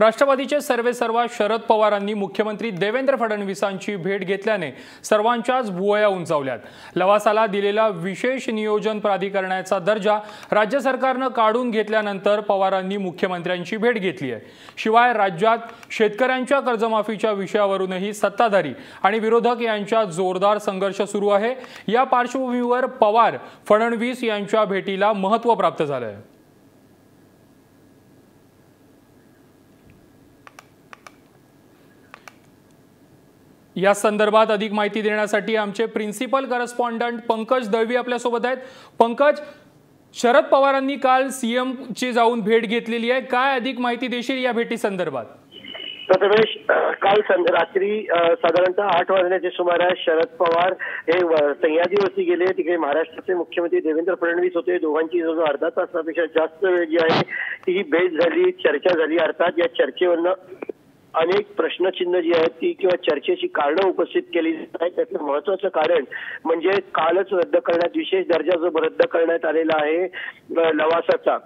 राष्ट्रवादीचे सर्वे सर्वा शरद पवारांनी मुख्यमंत्री देवेंद्र फडणवीसांची भेट घेतल्याने सर्वांच्याच भुवया उंचावल्यात. लवासाला दिलेला विशेष नियोजन प्राधिकरणाचा दर्जा राज्य सरकारनं काढून घेतल्यानंतर पवारांनी मुख्यमंत्र्यांची भेट घेतली आहे. शिवाय राज्यात शेतकऱ्यांच्या कर्जमाफीच्या विषयावरूनही सत्ताधारी आणि विरोधक यांच्या जोरदार संघर्ष सुरू आहे. या पार्श्वभूमीवर पवार फडणवीस यांच्या भेटीला महत्त्व प्राप्त झालं आहे या संदर्भात अधिक माहिती देण्यासाठी आमचे प्रिन्सिपल करस्पॉन्डंट पंकज दळवी आपल्यासोबत आहेत. पंकज शरद पवारांनी काल सीएम ची जाऊन भेट घेतलेली आहे. काय अधिक माहिती देशील या भेटी संदर्भात? प्रथमेश काल रात्री साधारणतः आठ वाजण्याच्या सुमारास शरद पवार हे सह्याद्रीवरती गेले. तिकडे महाराष्ट्राचे मुख्यमंत्री देवेंद्र फडणवीस होते. दोघांची जवळ अर्धा तासापेक्षा जास्त वेळ जी आहे ती भेट झाली चर्चा झाली. अर्थात या चर्चेवरनं अनेक प्रश्नचिन्ह जी आहेत ती किंवा चर्चेची कारणं उपस्थित केली आहेत. त्यातलं महत्वाचं कारण म्हणजे कालच रद्द करण्यात विशेष दर्जा जो रद्द करण्यात आलेला आहे लवासाचा.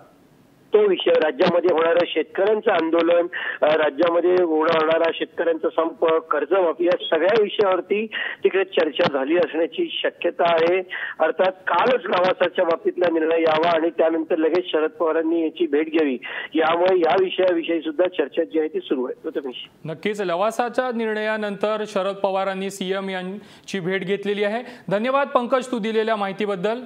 तो विषय राज्यामध्ये होणारं शेतकऱ्यांचं आंदोलन राज्यामध्ये होणारा शेतकऱ्यांचा संप कर्जमाफी या सगळ्या विषयावरती तिकडे चर्चा झाली असण्याची शक्यता आहे. अर्थात कालच लवासाच्या बाबतीतला निर्णय यावा आणि त्यानंतर लगेच शरद पवारांनी याची भेट घ्यावी. यामुळे या विषयाविषयी सुद्धा चर्चा जी आहे ती सुरू आहे. प्रथमेश नक्कीच. लवासाच्या निर्णयानंतर शरद पवारांनी सीएम यांची भेट घेतलेली आहे. धन्यवाद पंकज तू दिलेल्या माहितीबद्दल.